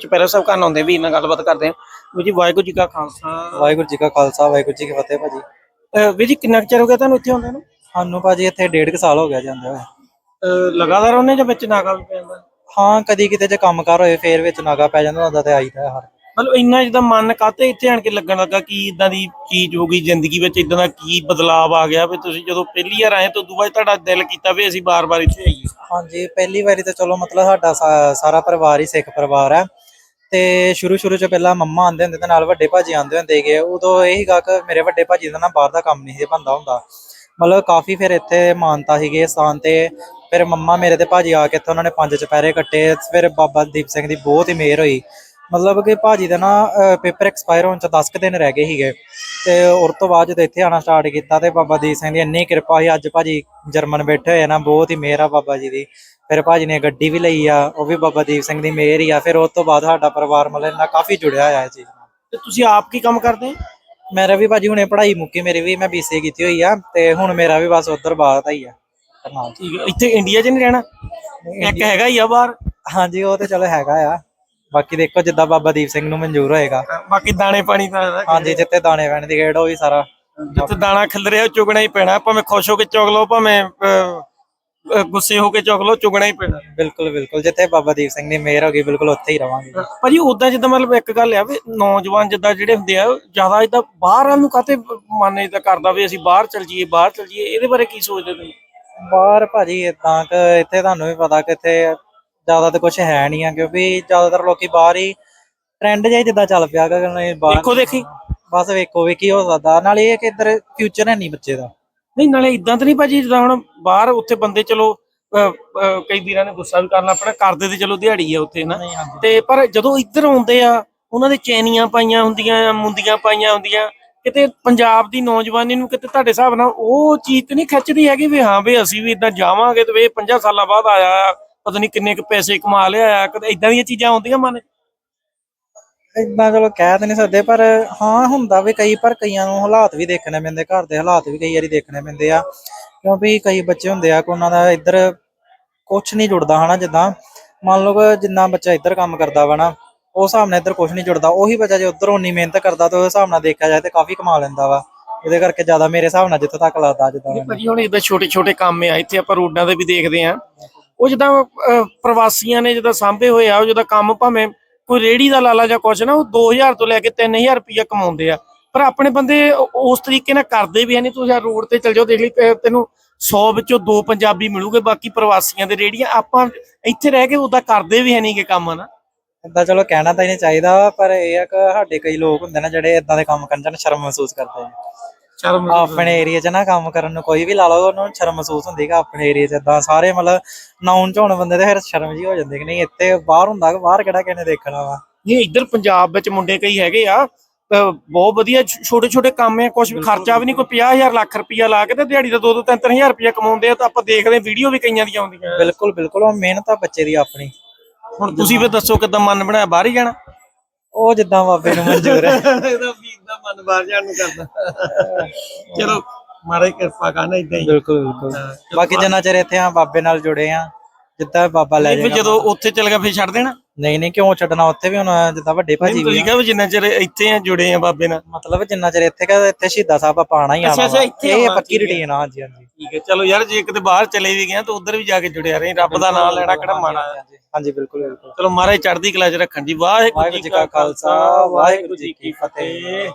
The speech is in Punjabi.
ਚੁਪਹਿਰਾ ਸਾਹਿਬ ਕਰਨ ਆਉਂਦੇ ਵੀਰ ਨਾਲ ਗੱਲਬਾਤ ਕਰਦੇ ਆ ਜੀ ਵਾਹਿਗੁਰੂ ਜੀ ਕਾ ਖਾਲਸਾ। ਵਾਹਿਗੁਰੂ ਜੀ ਕਾ ਖਾਲਸਾ ਵਾਹਿਗੁਰੂ ਜੀ ਕੀ ਫਤਿਹ ਭਾਜੀ। ਅਹ ਵੀਰ ਜੀ ਕਿੰਨਾ ਕੁ ਚਿਰ ਹੋ ਗਿਆ ਤੁਹਾਨੂੰ ਇੱਥੇ ਆਉਂਦੇ ਨੂੰ? ਸਾਨੂੰ ਭਾਜੀ ਇੱਥੇ ਡੇਢ ਕੁ ਸਾਲ ਹੋ ਗਿਆ ਜਾਂਦੇ ਹੋਏ। ਅਹ ਲਗਾਤਾਰ ਉਹਨੇ ਜਾਂ ਵਿੱਚ ਨਾਗਾ ਵੀ ਪੈ ਜਾਂਦਾ? ਹਾਂ ਕਦੀ ਕਿਤੇ ਜੇ ਕੰਮਕਾਰ ਹੋਏ ਫੇਰ ਵਿੱਚ ਨਾਗਾ ਪੈ ਜਾਂਦਾ ਹੁੰਦਾ ਤੇ ਆਈਦਾ ਹਰ। ਮਤਲਬ ਇੰਨਾ ਜਿੱਦਾਂ ਮਨ ਕਾਤੇ ਇੱਥੇ ਆਣ ਕੇ ਲੱਗਣ ਲੱਗਾ ਕਿ ਇਦਾਂ ਦੀ ਚੀਜ਼ ਹੋ ਗਈ ਜ਼ਿੰਦਗੀ ਵਿੱਚ ਇਦਾਂ ਦਾ ਕੀ ਬਦਲਾਅ ਆ ਗਿਆ ਵੀ ਤੁਸੀਂ ਜਦੋਂ ਪਹਿਲੀ ਵਾਰ ਆਏ ਤਾਂ ਉਦੋਂ ਬਾਅਦ ਤੁਹਾਡਾ ਦਿਲ ਕੀਤਾ ਵੀ ਅਸੀਂ ਬਾਰ-ਬਾਰ ਇੱਥੇ ਆਈਏ? ਹਾਂਜੀ ਪਹਿਲੀ ਵਾਰੀ ਤਾਂ ਚਲੋ ਮਤਲਬ ਸਾਡਾ ਸਾ- ਸਾਰਾ ਪਰਿਵਾਰ ਹੀ ਸਿੱਖ ਪਰਿਵਾਰ ਹੈ। ਤੇ ਸ਼ੁਰੂ ਸ਼ੁਰੂ ਚ ਪਹਿਲਾਂ ਮੰਮਾ ਆਂਦੇ ਹੁੰਦੇ ਤੇ ਨਾਲ ਵੱਡੇ ਭਾਜੀ ਆਂਦੇ ਹੁੰਦੇ ਸੀਗੇ। ਉਦੋਂ ਇਹ ਸੀਗਾ ਕਿ ਮੇਰੇ ਵੱਡੇ ਭਾਜੀ ਦਾ ਨਾ ਬਾਹਰ ਦਾ ਕੰਮ ਨਹੀਂ ਸੀ ਬੰਦਾ ਹੁੰਦਾ। ਮਤਲਬ ਕਾਫੀ ਫਿਰ ਇੱਥੇ ਮਾਨਤਾ ਸੀਗੇ ਸਥਾਨ ਤੇ। ਫਿਰ ਮੰਮਾ ਮੇਰੇ ਤੇ ਭਾਜੀ ਆ ਕੇ ਇੱਥੇ ਉਹਨਾਂ ਨੇ ਪੰਜ ਚੁਪਹਿਰੇ ਕੱਟੇ। ਫਿਰ ਬਾਬਾ ਦੀਪ ਸਿੰਘ ਦੀ ਬਹੁਤ ਹੀ ਮਿਹਰ ਹੋਈ। ਮਤਲਬ ਕਿ ਭਾਜੀ ਦਾ ਨਾ ਪੇਪਰ ਐਕਸਪਾਇਰ ਹੋਣ ਚ 10 ਕੁ ਦਿਨ ਰਹਿ ਗਏ ਸੀਗੇ। ਤੇ ਉਸ ਤੋਂ ਬਾਅਦ ਜਦੋਂ ਇੱਥੇ ਆਣਾ ਸਟਾਰਟ ਕੀਤਾ ਤੇ ਬਾਬਾ ਦੀਪ ਸਿੰਘ ਦੀ ਇੰਨੀ ਕਿਰਪਾ ਸੀ। ਅੱਜ ਭਾਜੀ ਜਰਮਨ ਬੈਠੇ ਹੋਏ ਨਾ ਬਹੁਤ ਹੀ ਮਿਹਰ ਆ ਬਾਬਾ ਜੀ ਦੀ। ਫਿਰ ਭਾਜੀ ਨੇ ਗੱਡੀ ਵੀ ਲਈ ਆ ਉਹ ਵੀ ਬਾਬਾ ਦੀਪ ਸਿੰਘ ਦੀ ਮਿਹਰ ਹੀ ਆ। ਫਿਰ ਉਸ ਤੋਂ ਬਾਅਦ ਸਾਡਾ ਪਰਿਵਾਰ ਮਤਲਬ ਇੰਨਾ ਕਾਫੀ ਜੁੜਿਆ ਹੋਇਆ ਇਹ ਚੀਜ਼ ਨਾਲ ਤੇ ਤੁਸੀਂ ਆਪ ਕੀ ਕੰਮ ਕਰਦੇ ਮੇਰਾ ਵੀ ਭਾਜੀ ਹੁਣੇ ਪੜ੍ਹਾਈ ਮੁੱਕੀ ਮੇਰੀ ਵੀ ਮੈਂ ਬੀਸੀਏ ਕੀਤੀ ਹੋਈ ਆ ਤੇ ਹੁਣ ਮੇਰਾ ਵੀ ਬਸ ਉਧਰ ਬਾਅਦ ਦਾ ਹੀ ਆ। ਕਰਨਾਲ ਠੀਕ ਹੈ। ਇੱਥੇ ਇੰਡੀਆ 'ਚ ਨਹੀਂ ਰਹਿਣਾ? ਇੱਕ ਹੈਗਾ ਹੀ ਆ ਬਾਹਰ? ਹਾਂਜੀ ਉਹ ਤੇ ਚਲੋ ਹੈਗਾ ਆ। ਬਾਕੀ ਦੇਖੋ ਜਿੱਦਾਂ ਬਾਬਾ ਦੀਪ ਸਿੰਘ ਨੂੰ ਮਨਜ਼ੂਰ ਹੋਏਗਾ। ਬਾਕੀ ਦਾਣੇ ਪਾਣੀ ਇਹਦਾ ਹਾਂਜੀ ਜਿੱਤੇ ਦਾਣੇ ਪੈਣ ਦੀ ਖੇਡ ਉਹ ਵੀ ਸਾਰਾ ਜਿੱਥੇ ਦਾਣਾ ਖਿਲਰਿਆ ਉਹ ਚੁਗਣਾ ਹੀ ਪੈਣਾ। ਭਾਵੇਂ ਖੁਸ਼ ਹੋ ਕੇ ਚੁਗ ਲਓ ਭਾਵੇਂ ਅਹ, ਅਹ, ਗੁੱਸੇ ਹੋ ਕੇ ਚੁਗ ਲਓ ਚੁਗਣਾ ਹੀ ਪੈਣਾ। ਬਿਲਕੁਲ ਬਿਲਕੁਲ। ਜਿੱਥੇ ਬਾਬਾ ਦੀਪ ਸਿੰਘ ਦੀ ਮਿਹਰ ਹੋ ਗਈ ਬਿਲਕੁਲ ਉੱਥੇ ਹੀ ਰਵਾਂਗੇ। ਭਾਜੀ ਉਦਾਂ ਜਿੱਦਾਂ ਮਤਲਬ ਇੱਕ ਗੱਲ ਆ ਵੀ ਨੌਜਵਾਨ ਜਿੱਦਾਂ ਜਿਹੜੇ ਹੁੰਦੇ ਆ ਜ਼ਿਆਦਾ ਇਦਾਂ ਬਾਹਰ ਨੂੰ ਕਾਤੇ ਮਨ ਇਦਾਂ ਕਰਦਾ ਵੀ ਅਸੀਂ ਬਾਹਰ ਚਲ ਜਾਈਏ ਬਾਹਰ ਚਲ ਜਾਈਏ। ਇਹਦੇ ਬਾਰੇ ਕੀ ਸੋਚਦੇ ਤੁਸੀਂ? ਬਾਹਰ ਭਾਜੀ ਇਦਾਂ ਕਿ ਇੱਥੇ ਤੁਹਾਨੂੰ ਵੀ ਪਤਾ ਕਿ ਇੱਥੇ ਜ਼ਿਆਦਾ ਤਾਂ ਕੁਝ ਹੈ ਨਹੀਂ ਆ ਕਿਉਂਕਿ ਜ਼ਿਆਦਾਤਰ ਲੋਕੀ ਬਾਹਰ ਹੀ ਟ੍ਰੈਂਡ ਜਿਹਾ ਹੀ ਜਿੱਦਾਂ ਚੱਲ ਪਿਆ ਕਿ ਨਹੀਂ ਬਾਹਰ ਦੇਖੋ ਦੇਖੀ। ਬਸ ਵੇਖੋ ਵੀ ਕੀ ਹੋ ਸਕਦਾ। ਨਾਲੇ ਇਹ ਕਿ ਇੱਧਰ ਫਿਊਚਰ ਹੈ ਨਹੀਂ ਬੱਚੇ ਦਾ। ਨਹੀਂ ਨਾਲੇ ਇਦਾਂ ਤਾਂ ਨਹੀਂ ਭਾਜੀ ਜਿੱਦਾਂ ਹੁਣ ਬਾਹਰ ਉੱਥੇ ਬੰਦੇ ਚਲੋ ਅਹ, ਅਹ, ਕਈ ਵੀਰਾਂ ਨੇ ਗੁੱਸਾ ਵੀ ਕਰਨਾ ਆਪਣਾ ਕਰਦੇ ਤੇ ਚਲੋ ਦਿਹਾੜੀ ਆ ਉੱਥੇ ਨਾ ਨਹੀਂ ਹਾਂਜੀ। ਤੇ ਪਰ ਜਦੋਂ ਇੱਧਰ ਆਉਂਦੇ ਆ ਉਹਨਾਂ ਦੇ ਚੈਨੀਆਂ ਪਾਈਆਂ ਹੁੰਦੀਆਂ ਮੁੰਦੀਆਂ ਪਾਈਆਂ ਹੁੰਦੀਆਂ ਕਿਤੇ ਪੰਜਾਬ ਦੀ ਨੌਜਵਾਨੀ ਨੂੰ ਕਿਤੇ ਤੁਹਾਡੇ ਹਿਸਾਬ ਨਾਲ ਉਹ ਚੀਜ਼ ਤੇ ਨਹੀਂ ਖਿੱਚਦੀ ਹੈਗੀ ਵੀ ਹਾਂ ਵੀ ਅਸੀਂ ਵੀ ਇਦਾਂ ਜਾਵਾਂਗੇ ਤੇ ਵੀ ਇਹ 50 ਸਾਲਾਂ ਬਾਅਦ ਆਇਆ ਆ, ਪਤਾ ਨਹੀਂ ਕਿੰਨੇ ਕੁ ਪੈਸੇ ਕਮਾ ਲਿਆ ਆ ਕਦੇ ਇਦਾਂ ਦੀਆਂ ਚੀਜ਼ਾਂ ਆਉਂਦੀਆਂ ਮਨ 'ਚ? ਇਦਾਂ ਚਲੋ ਕਹਿ ਤਾਂ ਨਹੀਂ ਸਕਦੇ ਪਰ ਹਾਂ ਹੁੰਦਾ ਵੀ ਕਈ ਪਰ ਕਈਆਂ ਨੂੰ ਹਾਲਾਤ ਵੀ ਦੇਖਣੇ ਪੈਂਦੇ ਘਰ ਦੇ ਹਾਲਾਤ ਵੀ ਕਈ ਵਾਰੀ ਦੇਖਣੇ ਪੈਂਦੇ ਆ ਕਿਉਂਕਿ ਕਈ ਬੱਚੇ ਹੁੰਦੇ ਆ ਕਿ ਉਹਨਾਂ ਦਾ ਇੱਧਰ ਕੁਝ ਨਹੀਂ ਜੁੜਦਾ ਹਨਾ ਜਿੱਦਾਂ ਮੰਨ ਲਓ ਜਿੰਨਾ ਬੱਚਾ ਇੱਧਰ ਕੰਮ ਕਰਦਾ ਵਾ ਨਾ ਉਸ ਹਿਸਾਬ ਨਾਲ ਇੱਧਰ ਕੁਝ ਨਹੀਂ ਜੁੜਦਾ ਉਹੀ ਬੱਚਾ ਜੇ ਉੱਧਰ ਉਨੀ ਮਿਹਨਤ ਕਰਦਾ ਤਾਂ ਉਸ ਹਿਸਾਬ ਨਾਲ ਦੇਖਿਆ ਜਾਏ ਤੇ ਕਾਫੀ ਕਮਾ ਲੈਂਦਾ ਵਾ ਉਹਦੇ ਕਰਕੇ ਜ਼ਿਆਦਾ ਮੇਰੇ ਹਿਸਾਬ ਨਾਲ ਜਿੱਥੋਂ ਤੱਕ ਲੱਗਦਾ ਜਿੱਦਾਂ। ਭਾਜੀ ਹੁਣ ਇਦਾਂ ਛੋਟੇ ਛੋਟੇ ਕੰਮ ਆ ਇੱਥੇ ਆਪਾਂ ਰੋਡਾਂ ਤੇ ਵੀ ਦੇਖਦੇ ਆ ਉਹ ਜਿੱਦਾਂ ਪ੍ਰਵਾਸੀਆਂ ਨੇ ਜਿੱਦਾਂ ਸਾਂਭੇ ਹੋਏ ਆ ਉਹ ਜਿੱਦਾਂ ਕੰਮ ਭਾਵੇਂ ਕੋਈ ਰੇੜੀ ਦਾ ਲਾਲਾ ਜਾਂ ਕੁਛ ਨਾ, ਉਹ 2000 ਤੋਂ ਲੈ ਕੇ 3000 ਰੁਪਇਆ ਕਮਾਉਂਦੇ ਆ। ਪਰ ਆਪਣੇ ਬੰਦੇ ਉਸ ਤਰੀਕੇ ਨਾਲ ਕਰਦੇ ਵੀ ਨਹੀਂ ਤੁਸੀਂ ਰੋਡ ਤੇ ਚਲ ਜਾਓ, ਦੇਖ ਲਈ ਤੈਨੂੰ 100 ਵਿੱਚੋਂ ਦੋ ਪੰਜਾਬੀ ਮਿਲੂਗੇ, ਬਾਕੀ ਪ੍ਰਵਾਸੀਆਂ ਦੇ ਰੇੜੀਆਂ। ਆਪਾਂ ਇੱਥੇ ਰਹਿ ਕੇ ਉਦਾਂ ਕਰਦੇ ਵੀ ਹੈ ਨਹੀਂ ਕੰਮ ਨਾ ਏਦਾਂ ਚਲੋ, ਕਹਿਣਾ ਤਾਂ ਹੀ ਨਹੀਂ ਚਾਹੀਦਾ ਪਰ ਇਹ ਆ ਕਿ ਸਾਡੇ ਕਈ ਲੋਕ ਹੁੰਦੇ ਨੇ ਜਿਹੜੇ ਇਦਾਂ ਦੇ ਕੰਮ ਕਰਨ ਚ ਸ਼ਰਮ ਮਹਿਸੂਸ ਕਰਦੇ ਨੇ ਸ਼ਰਮ ਆਪਣੇ ਏਰੀਆ 'ਚ ਨਾ ਕੰਮ ਕਰਨ ਨੂੰ ਕੋਈ ਵੀ ਲਾ ਲਓ ਉਹਨੂੰ ਸ਼ਰਮ ਮਹਿਸੂਸ ਹੁੰਦੀ ਕਿ ਆਪਣੇ ਏਰੀਆ 'ਚ ਇਦਾਂ ਸਾਰੇ ਮਤਲਬ ਨਾਉਨ ਹੋਣ ਬੰਦੇ ਤੇ ਫਿਰ ਸ਼ਰਮ ਜੀ ਹੋ ਜਾਂਦੀ ਕਿ ਨਹੀਂ ਇੱਥੇ ਬਾਹਰ ਹੁੰਦਾ ਕਿ ਬਾਹਰ ਕਿਹੜਾ ਕਿਹਨੇ ਦੇਖਣਾ ਵਾ। ਇਹ ਇੱਧਰ ਪੰਜਾਬ ਵਿੱਚ ਮੁੰਡੇ ਕਈ ਹੈਗੇ ਆ ਅਹ ਬਹੁਤ ਵਧੀਆ ਛੋਟੇ ਛੋਟੇ ਕੰਮ ਆ ਕੁਝ ਖਰਚਾ ਵੀ ਨਹੀਂ ਕੋਈ 50000 ਲੱਖ ਰੁਪਇਆ ਲਾ ਕੇ ਤੇ ਦਿਹਾੜੀ ਦਾ 2-2 3-3000 ਰੁਪਇਆ ਕਮਾਉਂਦੇ ਆ ਤਾਂ ਆਪਾਂ ਦੇਖਦੇ ਵੀਡੀਓ ਵੀ ਕਈਆਂ ਦੀਆਂ ਆਉਂਦੀਆਂ। ਬਿਲਕੁਲ ਬਿਲਕੁਲ ਉਹ ਮਿਹਨਤ ਆ ਬੱਚੇ ਦੀ ਆਪਣੀ। ਹੁਣ ਤੁਸੀਂ ਵੀ ਦੱਸੋ ਕਿਦਾਂ ਮਨ ਬਣਾਇਆ ਬਾਹਰ ਹੀ ਜਾਣਾ? ਉਹ ਜਿੱਦਾਂ ਬਾਬੇ ਨੂੰ ਮਨਜ਼ੂਰ ਹੈ। ਇਹਦਾ ਮਨ ਬਾਹਰ ਜਾਣ ਨੂੰ ਕਰਦਾ। ਚਲੋ ਮਾਰੇ ਕਿਰਪਾ ਕਰਨਾ ਇਦਾਂ ਹੀ। ਬਿਲਕੁਲ ਬਿਲਕੁਲ। ਬਾਕੀ ਜਿੰਨਾ ਚਿਰ ਇੱਥੇ ਆ ਬਾਬੇ ਨਾਲ ਜੁੜੇ ਆ ਜਿੱਦਾਂ ਬਾਬਾ ਲੈ ਫਿਰ ਜਾਏਗਾ ਜਦੋਂ ਉੱਥੇ ਚਲ ਗਿਆ ਫਿਰ ਛੱਡ ਦੇਣਾ? ਨਹੀਂ ਨਹੀਂ ਕਿਉਂ ਛੱਡਣਾ? ਉੱਥੇ ਵੀ ਹੁਣ ਜਿੱਦਾਂ ਵੱਡੇ ਭਾਜੀ ਵੀ ਤੁਸੀਂ ਆ। ਕਿਹਾ ਵੀ ਜਿੰਨਾ ਚਿਰ ਇੱਥੇ ਆ ਜੁੜੇ ਆ ਬਾਬੇ ਨਾਲ। ਮਤਲਬ ਜਿੰਨਾ ਚਿਰ ਇੱਥੇ ਕਾ ਇੱਥੇ ਸ਼ਹੀਦਾਂ ਸਾਹਿਬ ਆਪਾਂ ਆਣਾ ਹੀ ਅੱਛਾ, ਆਣਾ ਅੱਛਾ। ਇੱਥੇ ਇਹ ਪੱਕੀ। ਰੁਟੀਨ ਆ ਹਾਂਜੀ ਹਾਂਜੀ। ਠੀਕ ਹੈ ਚਲੋ ਯਾਰ ਜੇ ਕਿਤੇ ਬਾਹਰ ਚਲੇ ਵੀ ਗਏ ਤਾਂ ਉਧਰ ਵੀ ਜਾ ਕੇ ਜੁੜਿਆ ਰਹੇ ਰੱਬ ਦਾ ਨਾਮ ਲੈਣਾ ਕਿਹੜਾ ਹੈ। ਹਾਂਜੀ, ਬਿਲਕੁਲ ਬਿਲਕੁਲ। ਚਲੋ ਮਹਾਰਾਜ ਚੜ੍ਹਦੀ ਕਲਾ ਚ ਰੱਖਣ ਜੀ ਵਾਹਿਗੁਰੂ ਜੀ ਕਾ ਖਾਲਸਾ ਵਾਹਿਗੁਰੂ ਜੀ ਕੀ ਫਤਿਹ।